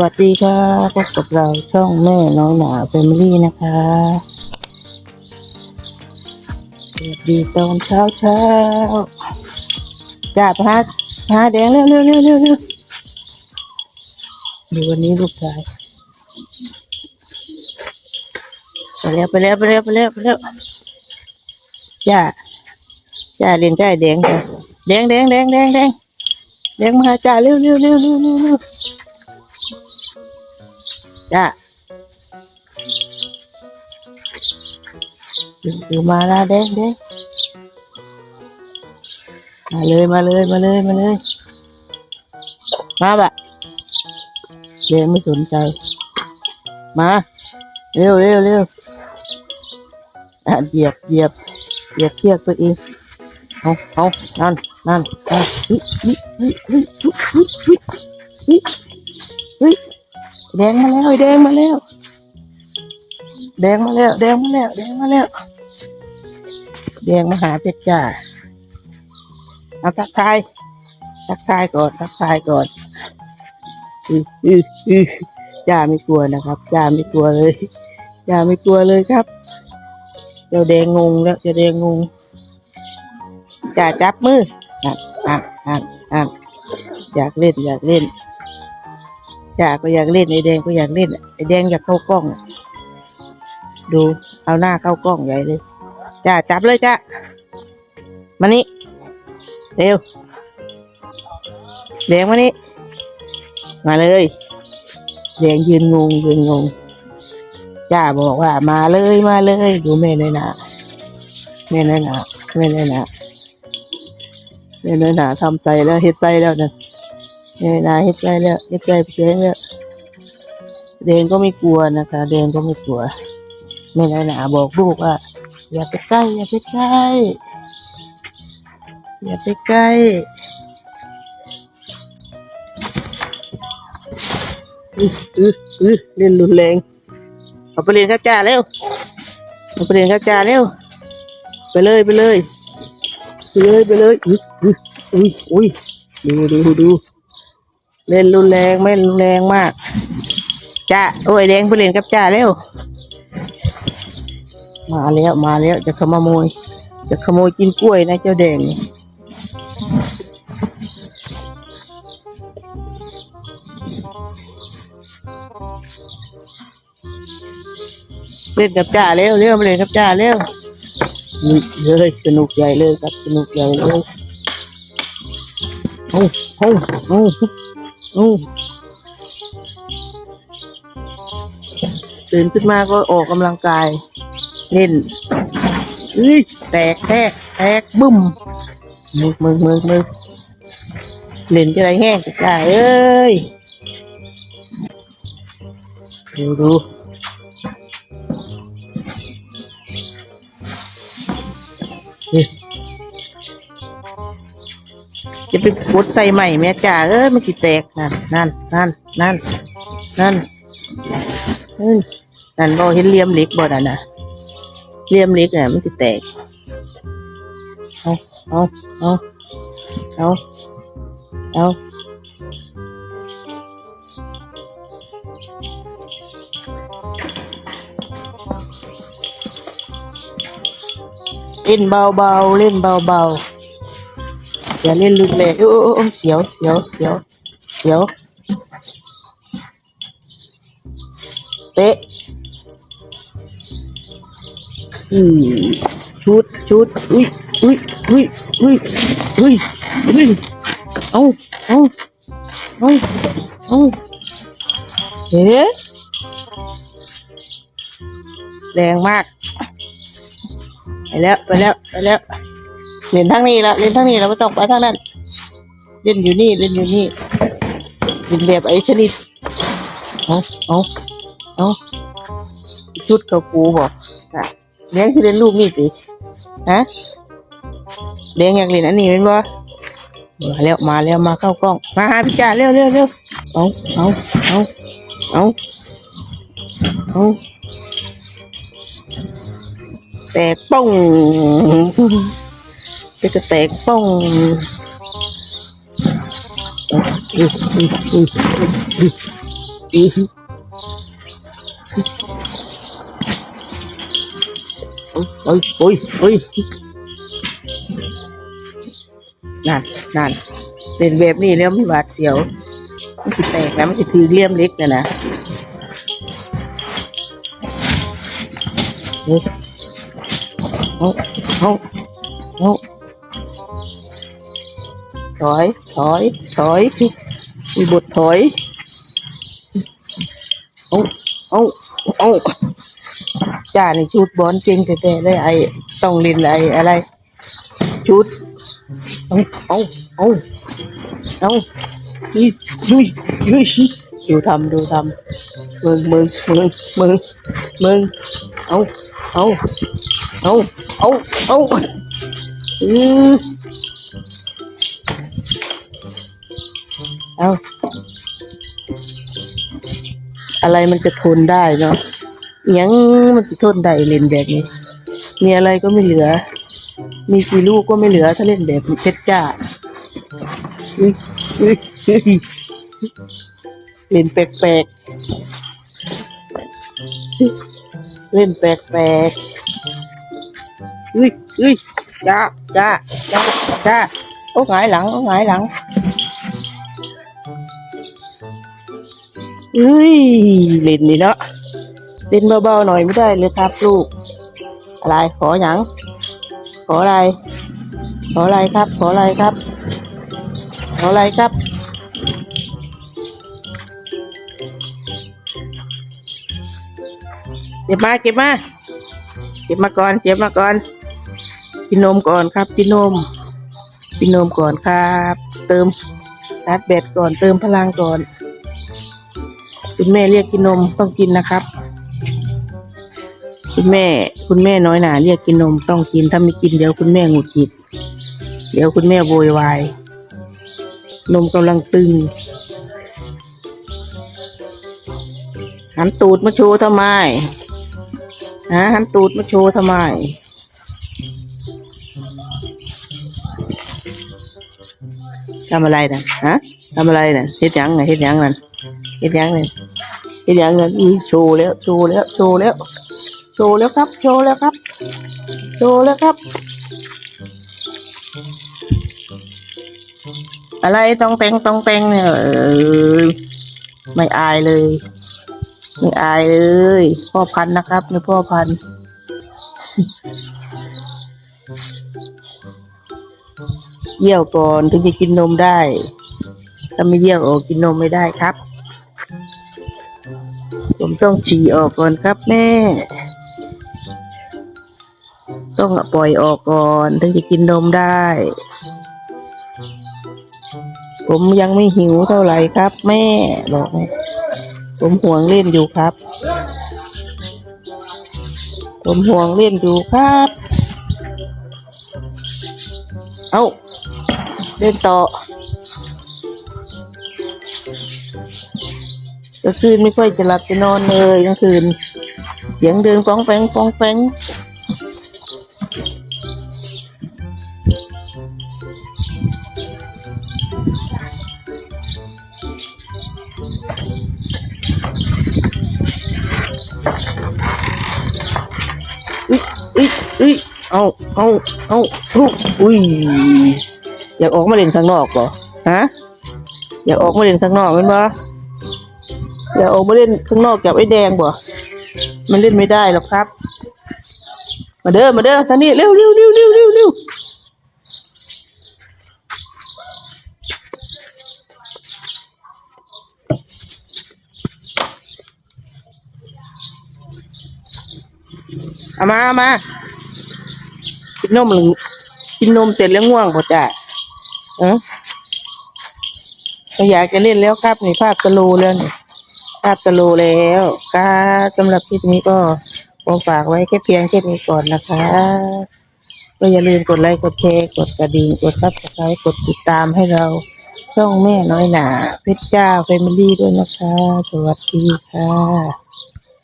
วัสดีค่ะพบกับเราช่องแม่น้อยหนาแฟมิลี่นะคะสวัสดีตอนเช้าเช้าจ้าพาพาแดงเร็วเร็วเร็วเร็วเร็วดูวันนี้ลูกชายไปแล้วไปแล้วไปแล้วไปแล้วไปแล้วจ้าจ้าเรียนใกล้แดงจ้ะแดงแดงแดงแดงแดงแดงมาจ้าเร็วเร็วเร็วเร็วเร็ว จ้ะอยู่มาแล้วเด้เด้มาเลยมาเลยมาเลยมาเลยมาบะเด็กไม่สนใจ มาเร็วเร็วเร็วเหยียบเหยียบเหยียบเทียกตัวเองเอาเอานั่นนั่นนั่นฮ้ยเฮ้ยเฮ้ฮ้ฮ้ฮ้ แดงมาแล้วแดงมาแล้ว แดงมาแล้ว แดงมาแล้ว แดงมาแล้ว แดงมาหาเพชรจ้าเอาทักทายทักทายก่อนทักทายก่อนอืออืออือจ้าไม่กลัวนะครับจ้าไม่กลัวเลยจ้าไม่กลัวเลยครับเจ้าแดงงงแล้วเจ้าแดงงงจ้าจับมืออะอะอะอะอยากเล่นอยากเล่น จ่าก็อยากเล่นไอ้แดงก็อยากเล่นไอ้แดงอยากเข้ากล้องดูเอาหน้าเข้ากล้องใหญ่เลยจ้าจับเลยจ้ามานี่เร็วแดงมานี่มาเลยแดงยืนงงยืนงงจ้าบอกว่ามาเลยมาเลยดูแม่เลยนะแม่เลยนะแม่เลยนะแม่เลยนะทำใจแล้วเฮ็ดใจแล้วนะ เออนายเฮ็ดใจแล้วเฮ็ดใจไปเองแล้วเดงก็ไม่กลัวนะคะ เดงก็ไม่กลัวไม่นายหนาบอกลูกว่าอย่าไปใกล้อย่าไปใกล้อย่าไปใกล้อืออืออือเล่นรุนแรงเอาไปเรียนข้าจ้าเร็วเอาไปเรียนข้าจ้าเร็วไปเลยไปเลยไปเลยไปเลยอุ้ยอุ้ยอุ้ยอุ้ยดูดูดู เล่นรุนแรงไม่รุนแรงมากจ้าโอ้ยแดงไปเล่นกับจ้าเร็ว มาแล้วมาแล้วจะขโมย จะขโมยกินกล้วยนะเจ้าแดงเล่นกับจ้าเร็วเร็วมาเล่นกับจ้าเร็วนี่เลยสนุกใหญ่เลยครับสนุกใหญ่เลยโอ้โอ้โอ้ อืมตื่นขึ้นมาก็ออกกำลังกาย เล่นอุ้ยแตกแทกแตกบึ้มมึกมึกมึกมึกเล่นจะไรแห้งจ้าเอ้ย ดูดูเฮ้ จะไปกดใส่ใหม่แม่จ่าเอ้ยมันกี่แตกนั่นนั่นนั่นนั่นนั่นเฮ้ยนั่นบอเห็นเหลี่ยมเล็กบ่นั่นน่ะเหลี่ยมเล็กน่ะมันจะแตกเอาเอาเอาเอาเอาเล่นเบาๆเล่นเบาๆ อย่าเล่นรุนแรงโอ้โอ้โอ้เสียวเสียวเสียวเสียวเตะอืมชุดชุดอุ้ยอุ้ยอุ้ยอุ้ยอุ้ยอุ้ยเอาเอาเอาเอาเฮ้แรงมาก ไปแล้ว ไปแล้ว ไปแล้ว เล่นทางนี้ละเล่นทางนี้แล้วไม่ต้องไปทางนั้น เล่นอยู่นี่เล่นอยู่นี่เล่นแบบไอ้ชนิดเอาเอาเอาชุดกับกูบอกนะเลี้ยงที่เล่นลูกนี่สิฮะเลี้ยงอยากเล่นอันนี้เป็นบ่มาแล้วมาแล้วมาเข้ากล้อง มาหาพี่จ่าเร็วเร็วเร็วเอาเอาเอาเอาเอาแตกป้อง ก็จะแตกป้องอีโอ้ยโอ้ยโอ้ยนั่นนั่นเป็นแบบนี้แล้วม่หวาดเสียว มันสิแตกนะมันจะถือเลี่ยมเล็กนะนะเฮ้ยเอาเอาเอา ถอย ถอย ถอยสิมีบทถอยเอาเอาเอาจ่าในชุดบอลเก่งแต่แต่เลยไอ้ต้องเล่นไอ้อะไร ชุดเอาเอาเอาเอายุยยุยยุยดูทำดูทำมึงมึงมึงมึงมึงเอาเอาเอาเอาเอาอือ เอาอะไรมันจะทนได้เนาะยังมันจะทนได้เล่นแบบนี้ มีอะไรก็ไม่เหลือ มีกี่ลูกก็ไม่เหลือ ถ้าเล่นแบบเพชรจ้าเล่นแปลกๆ เล่นแปลกๆ อุ้ยอุ้ยจ้าจ้าจ้าจ้าโอ้หงายหลัง โอ้หงายหลัง อุ้ยเล่นนี่เนาะเล่นเบาๆหน่อยไม่ได้เลยครับลูก อะไรขออย่างขออะไร ขออะไรครับ ขออะไรครับ ขออะไรครับเก็บมาเก็บมาเก็บมาก่อนเก็บมาก่อนกินนมก่อนครับกินนมกินนมก่อนครับ เติม ชาร์จแบตก่อนเติมพลังก่อน คุณแม่เรียกกินนมต้องกินนะครับ คุณแม่ คุณแม่น้อยหนาเรียกกินนมต้องกินถ้าไม่กินเดี๋ยวคุณแม่หงุดหงิด เดี๋ยวคุณแม่โวยวาย นมกำลังตึงหันตูดมาโชว์ทำไมฮะหันตูดมาโชว์ทำไม ทำอะไรนะฮะทำอะไรนะเฮ็ดยังนะเฮ็ดยังนั่นเฮ็ดยังนั่นเฮ็ดยังนั่นอุ้ยโชว์แล้วโชว์แล้วโชว์แล้วโชว์แล้วครับโชว์แล้วครับโชว์แล้วครับ อะไรต้องแต่งต้องแต่งเนี่ยเออไม่อายเลย ไม่อายเลย พ่อพันธุ์นะครับนี่พ่อพันธุ์ เยี่ยวก่อนถึงจะกินนมได้ ถ้าไม่เยี่ยวออกกินนมไม่ได้ครับ ผมต้องฉี่ออกก่อนครับแม่ ต้องปล่อยออกก่อนถึงจะกินนมได้ ผมยังไม่หิวเท่าไหร่ครับ แม่บอกแม่ผมห่วงเล่นอยู่ครับ ผมห่วงเล่นอยู่ครับ เอ้า เล่นต่อกลางคืนไม่ค่อยจะหลับจะนอนเลยกลางคืนเสียงเดินฟ้องแฟงฟ้องแฟงอุ้ยอุ้ยอุ้ยเอาเอาเอาอุ้ย อยากออกมาเล่นข้างนอกเหรอฮะอยากออกมาเล่นข้างนอกเป็นปะอยากออกมาเล่นข้างนอกกับไอ้แดงบ่มันเล่นไม่ได้หรอกครับ มาเด้อมาเด้อท่างนี้เร็วเร็วเร็วเร็วเร็วเร็วเอามาเอามากินนมหรือกินนมเสร็จแล้วง่วงป่จ้ะ อออยากจะเล่นแล้วครับนี่ภาพสโลแล้วนี่ภาพสโลแล้วก็สำหรับคลิปนี้ก็ขอฝากไว้แค่เพียงแค่นี้ก่อนนะคะก็อย่าลืมกดไลค์กดแชร์กดกระดิ่งกดซับสไครต์กดติดตามให้เราช่องแม่น้อยหนาเพชรเจ้าแฟมิลี่ด้วยนะคะ สวัสดีค่ะ